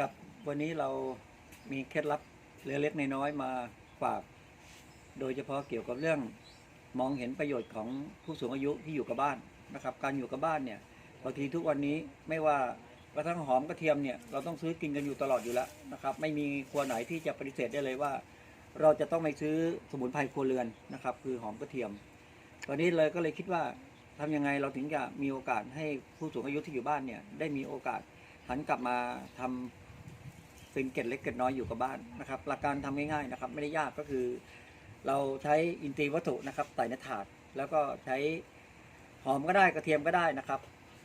ครับวันนี้เรามีเคล็ดลับเล็กๆน้อยๆมาฝาก โดยเฉพาะเกี่ยวกับเรื่องมองเห็นประโยชน์ของผู้สูงอายุที่อยู่กับบ้านนะครับ การอยู่กับบ้านเนี่ยบางทีทุกวันนี้ไม่ว่ากระทั่งหอมกระเทียมเนี่ยเราต้องซื้อกินกันอยู่ตลอดอยู่แล้วนะครับ ไม่มีครัวไหนที่จะปฏิเสธได้เลยว่า เราจะต้องไปซื้อสมุนไพรครัวเรือนนะครับ คือหอมกระเทียม ตอนนี้เลยก็เลยคิดว่าทำยังไงเราถึงจะมีโอกาสให้ผู้สูงอายุที่อยู่บ้านเนี่ยได้มีโอกาสหันกลับมาทำ เป็นเกล็ดเล็กเกล็ดน้อยอยู่กับบ้านนะครับ หลักการทำง่ายๆนะครับ ไม่ได้ยากก็คือ เราใช้อินทรีย์วัตถุนะครับใส่ในถาด แล้วก็ใช้หอมก็ได้กระเทียมก็ได้นะครับ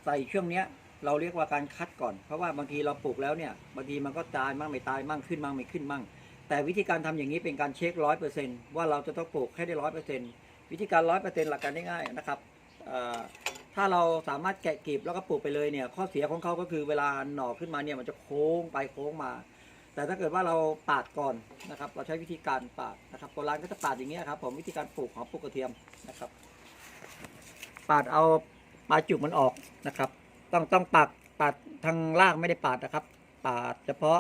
ใส่ช่วงเนี้ยเราเรียกว่าการคัดก่อน เพราะว่าบางทีเราปลูกแล้วเนี่ยบางทีมันก็ตายมั่งไม่ตายมั่งขึ้นมั่งไม่ขึ้นมั่ง แต่วิธีการทำอย่างนี้เป็นการเช็คร้อยเปอร์เซนต์ว่าเราจะต้องปลูกให้ได้ร้อยเปอร์เซนต์วิธีการร้อยเปอร์เซ็นหลักการง่ายๆนะครับถ้าเราสามารถแกะกลีบแล้วก็ปลูกไปเลยเนี่ยข้อเสียของเขาก็คือเวลาหน่อขึ้นมาเนี่ยมันจะโค้งไปโค้งมา แต่ถ้าเกิดว่าเราปาดก่อนนะครับ เราใช้วิธีการปาดนะครับโบราณก็จะปาดอย่างเงี้ยครับผมวิธีการปลูกหอมปลูกกระเทียมนะครับ ปาดเอาปลายจุกมันออกนะครับ ต้องต้องปาดปาดทางล่างไม่ได้ปาดนะครับ ปาดเฉพาะ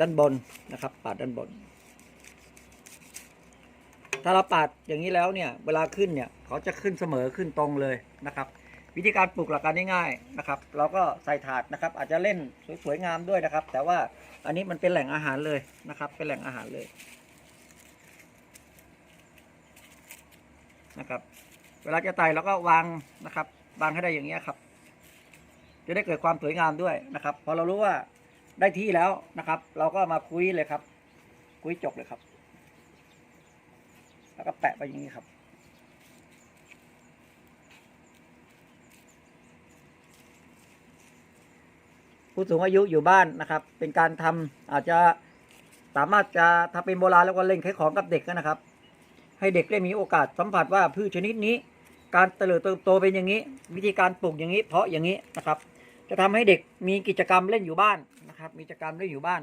ด้านบนนะครับ ปาดด้านบน ถ้าเราปาดอย่างนี้แล้วเนี่ย เวลาขึ้นเนี่ยเขาจะขึ้นเสมอขึ้นตรงเลยนะครับ วิธีการปลูกหลักการง่ายๆนะครับ เราก็ใส่ถาดนะครับ อาจจะเล่นสวยๆงามด้วยนะครับ แต่ว่าอันนี้มันเป็นแหล่งอาหารเลยนะครับ เป็นแหล่งอาหารเลยนะครับ เวลาจะไต่เราก็วางนะครับ วางให้ได้อย่างเงี้ยครับ จะได้เกิดความสวยงามด้วยนะครับ พอเรารู้ว่าได้ที่แล้วนะครับ เราก็มาคุยเลยครับ คุยจกเลยครับ แล้วก็แปะไปอย่างนี้ครับ ผู้สูงอายุอยู่บ้านนะครับ เป็นการทำอาจจะสามารถจะถ้าเป็นโบราณแล้วก็เล่นขายของกับเด็กนะครับ ให้เด็กได้มีโอกาสสัมผัสว่าพืชชนิดนี้ การเติบโตเป็นอย่างนี้ วิธีการปลูกอย่างนี้ เพาะอย่างนี้นะครับ จะทำให้เด็กมีกิจกรรมเล่นอยู่บ้านนะครับ มีกิจกรรมเล่นอยู่บ้าน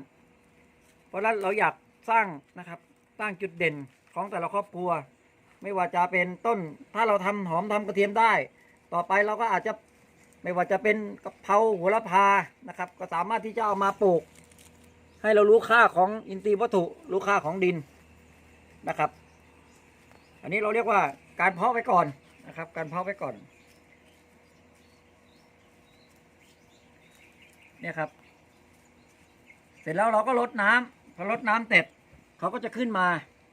เพราะฉะนั้นเราอยากสร้างนะครับสร้างจุดเด่นของแต่ละครอบครัว ไม่ว่าจะเป็นต้นถ้าเราทำหอมทำกระเทียมได้ ต่อไปเราก็อาจจะ ไม่ว่าจะเป็นกะเพราโหระพานะครับ ก็สามารถที่จะเอามาปลูก ให้เรารู้ค่าของอินทรีย์วัตถุรู้ค่าของดินนะครับ อันนี้เราเรียกว่าการเพาะไว้ก่อนนะครับ การเพาะไว้ก่อนเนี่ยครับ เสร็จแล้วเราก็ลดน้ำพอลดน้ำเสร็จเขาก็จะขึ้นมา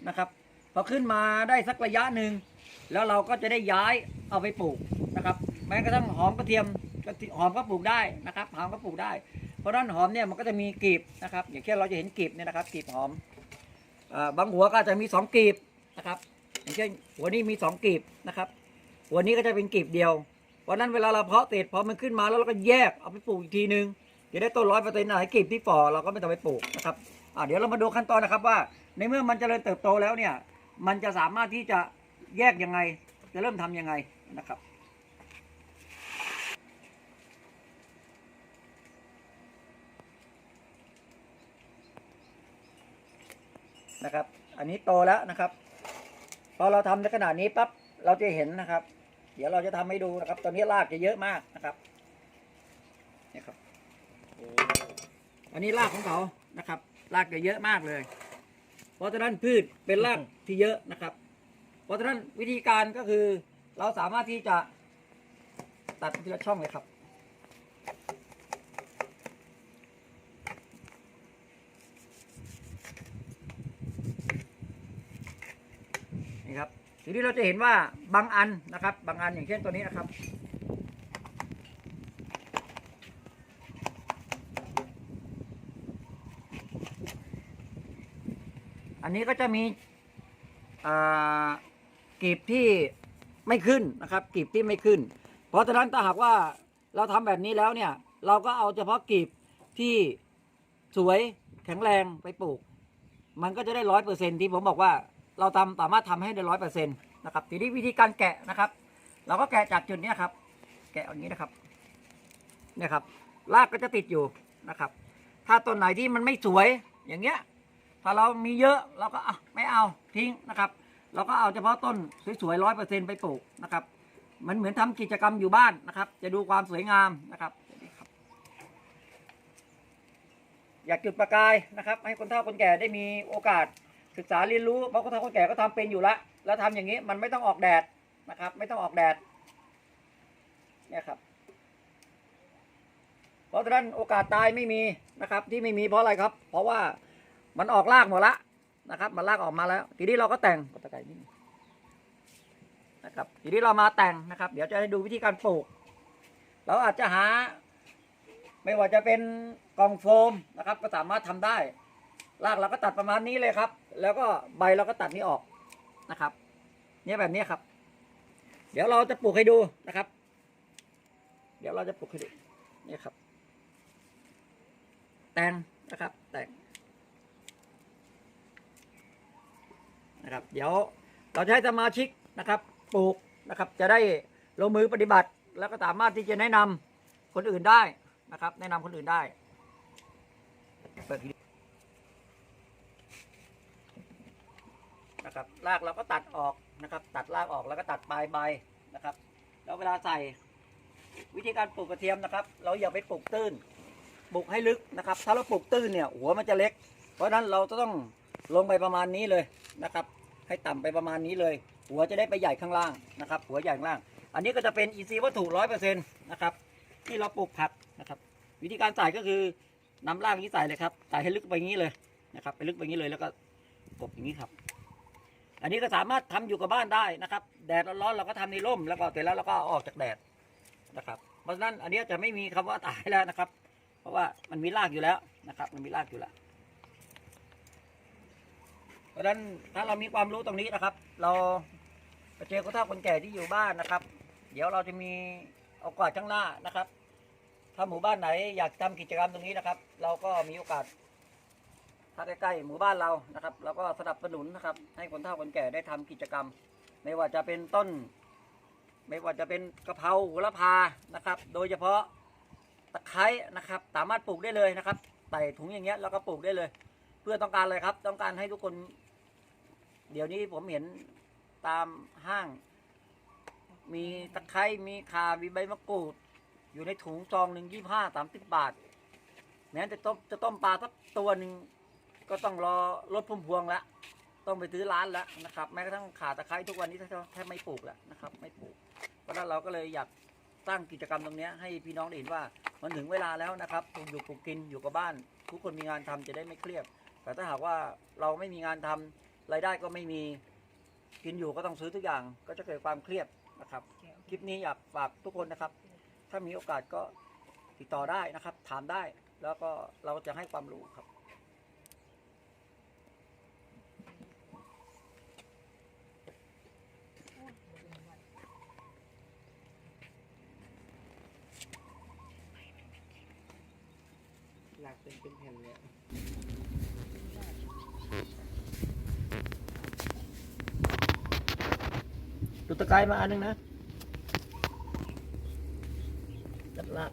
นะครับพอขึ้นมาได้สักระยะหนึ่งแล้วเราก็จะได้ย้ายเอาไปปลูกนะครับ แม้กระทั่งหอมกระเทียมหอมก็ปลูกได้นะครับหอมก็ปลูกได้ เพราะนั้นหอมเนี่ยมันก็จะมีกลีบนะครับ อย่างเช่นเราจะเห็นกลีบเนี่ยนะครับกลีบหอมอบางหัวก็อาจจะมีสองกลีบนะครับ อย่างเช่นหัวนี้มีสองกลีบนะครับ หัวนี้ก็จะเป็นกลีบเดียว เพราะนั้นเวลาเราเพาะเสร็จพอมันขึ้นมาแล้วเราก็แยกเอาไปปลูกอีกทีนึงจะได้ต้นร้อยเปอร์เซ็นต์ไหนกลีบที่ฝ่อเราก็ไม่ต้องไปปลูกนะครับเดี๋ยวเรามาดูขั้นตอนนะครับว่า ในเมื่อมันจเจริญเติบโตแล้วเนี่ยมันจะสามารถที่จะแยกยังไง จะเริ่มทำยังไงนะครับ นะครับ อันนี้โตแล้วนะครับพอเราทำในขนาดนี้ปั๊บเราจะเห็นนะครับ เดี๋ยวเราจะทำให้ดูนะครับ ตอนนี้รากจะเยอะมากนะครับเนี่ยครับอันนี้รากของเขานะครับ รากจะเยอะมากเลย เพราะฉะนั้นพืชเป็นรากที่เยอะนะครับ เพราะฉะนั้นวิธีการก็คือ เราสามารถที่จะตัดทีละช่องเลยครับ นี่ครับ ทีนี้เราจะเห็นว่าบางอันนะครับ บางอันอย่างเช่นตัวนี้นะครับ อันนี้ก็จะมีกลีบที่ไม่ขึ้นนะครับกลีบที่ไม่ขึ้น เพราะฉะนั้นถ้าหากว่าเราทำแบบนี้แล้วเนี่ย เราก็เอาเฉพาะกลีบที่สวยแข็งแรงไปปลูก มันก็จะได้ร้อยเปอร์เซ็นที่ผมบอกว่า เราทำสามารถทำให้ได้ร้อยเปอร์เซ็นต์นะครับทีนี้วิธีการแกะนะครับ เราก็แกะจากจุดนี้ครับ แกะอย่างนี้นะครับเนี่ยครับรากก็จะติดอยู่นะครับ ถ้าต้นไหนที่มันไม่สวยอย่างเงี้ย ถ้าเรามีเยอะเราก็อะไม่เอาทิ้งนะครับ เราก็เอาเฉพาะต้นสวยๆร้อยเปอร์เซ็นไปปลูกนะครับ มันเหมือนทำกิจกรรมอยู่บ้านนะครับ จะดูความสวยงามนะครับนี่ครับอยากจุดประกายนะครับ ให้คนเฒ่าคนแก่ได้มีโอกาส ศึกษาเรียนรู้เพราะคนเฒ่าคนแก่ก็ทำเป็นอยู่ละแล้วทำอย่างนี้มันไม่ต้องออกแดดนะครับ ไม่ต้องออกแดดเนี่ยครับ เพราะฉะนั้นโอกาสตายไม่มีนะครับ ที่ไม่มีเพราะอะไรครับ เพราะว่ามันออกรากหมดละนะครับ มันรากออกมาแล้ว ทีนี้เราก็แต่งกตะไคร้นิดนึงนะครับ ทีนี้เรามาแต่งนะครับ เดี๋ยวจะให้ดูวิธีการปลูก เราอาจจะหา ไม่ว่าจะเป็นกล่องโฟมนะครับ ก็สามารถทำได้ รากเราก็ตัดประมาณนี้เลยครับ แล้วก็ใบเราก็ตัดนี้ออกนะครับ เนี่ยแบบนี้ครับ เดี๋ยวเราจะปลูกให้ดูนะครับ เดี๋ยวเราจะปลูกให้ดูนี่ครับ แต่งนะครับ แต่งนะครับ เดี๋ยวเราจะให้สมาชิกนะครับ ปลูกนะครับ จะได้ลงมือปฏิบัติแล้วก็สามารถที่จะแนะนำคนอื่นได้นะครับ แนะนำคนอื่นได้เปิดทีวีนะค รากเราก็ตัดออกนะครับ ตัดรากออกแล้วก็ตัดปลายใบนะครับ แล้วเวลาใส่วิธีการปลูกกระเทียมนะครับ เราอย่าไปปลูกตื้นปลูกให้ลึกนะครับ ถ้าเราปลูกตื้นเนี่ยหัวมันจะเล็ก เพราะฉะนั้นเราจะต้องลงไปประมาณนี้เลยนะครับ ให้ต่ำไปประมาณนี้เลย หัวจะได้ไปใหญ่ข้างล่างนะครับ หัวใหญ่ข้างล่าง อันนี้ก็จะเป็นอีซีวัตถุร้อยเปอร์เซ็นต์นะครับที่เราปลูกผักนะครับ วิธีการใส่ก็คือนำรากนี้ใส่เลยครับใส่ให้ลึกไปงี้เลยนะครับ ไปลึกไปงี้เลยแล้วก็กบอย่างนี้ครับ อันนี้ก็สามารถทำอยู่กับบ้านได้นะครับ แดดร้อนๆเราก็ทำในร่มแล้วก็เสร็จแล้วเราก็ออกจากแดดนะครับ เพราะฉะนั้นอันนี้จะไม่มีคำว่าตายแล้วนะครับ เพราะว่ามันมีรากอยู่แล้วนะครับ มันมีรากอยู่แล้วเพราะฉะนั้นถ้าเรามีความรู้ตรงนี้นะครับ เราไปเจอคนเฒ่าคนแก่ที่อยู่บ้านนะครับ เดี๋ยวเราจะมีเอากวาดข้างหน้านะครับ ถ้าหมู่บ้านไหนอยากทำกิจกรรมตรงนี้นะครับ เราก็มีโอกาส ถ้าใกล้ๆหมู่บ้านเรานะครับเราก็สนับสนุนนะครับ ให้คนเฒ่าคนแก่ได้ทำกิจกรรม ไม่ว่าจะเป็นต้น ไม่ว่าจะเป็นกะเพราโหระพานะครับ โดยเฉพาะตะไคร้นะครับ สามารถปลูกได้เลยนะครับใส่ถุงอย่างเงี้ยแล้วก็ปลูกได้เลย เพื่อต้องการอะไรครับ ต้องการให้ทุกคน เดี๋ยวนี้ผมเห็นตามห้าง มีตะไคร้มีข่ามีใบมะกรูด อยู่ในถุงซองหนึ่งยี่ห้าสามสิบบาทแม้จะต้มจะต้มปลาสักตัวหนึ่ง ก็ต้องรอรถพุ่มพวงละต้องไปซื้อร้านแล้วนะครับ แม้กระทั่งข่าตะไคร้ทุกวันนี้แทบไม่ปลูกแล้วนะครับ ไม่ปลูก เพราะนั้นเราก็เลยอยากสร้างกิจกรรมตรงนี้ให้พี่น้องได้เห็นว่ามันถึงเวลาแล้วนะครับปลูกอยู่ปลูกกินอยู่กับบ้าน ทุกคนมีงานทำจะได้ไม่เครียดแต่ถ้าหากว่าเราไม่มีงานทำรายได้ก็ไม่มีกินอยู่ก็ต้องซื้อทุกอย่าง ก็จะเกิดความเครียดนะครับคลิปนี้อยากฝากทุกคนนะครับ ถ้ามีโอกาสก็ติดต่อได้นะครับ ถามได้แล้วก็เราจะให้ความรู้ครับ หลักเป็นเป็นแผ่นเลยตุตะไคร้มาอันหนึงนะจัดละ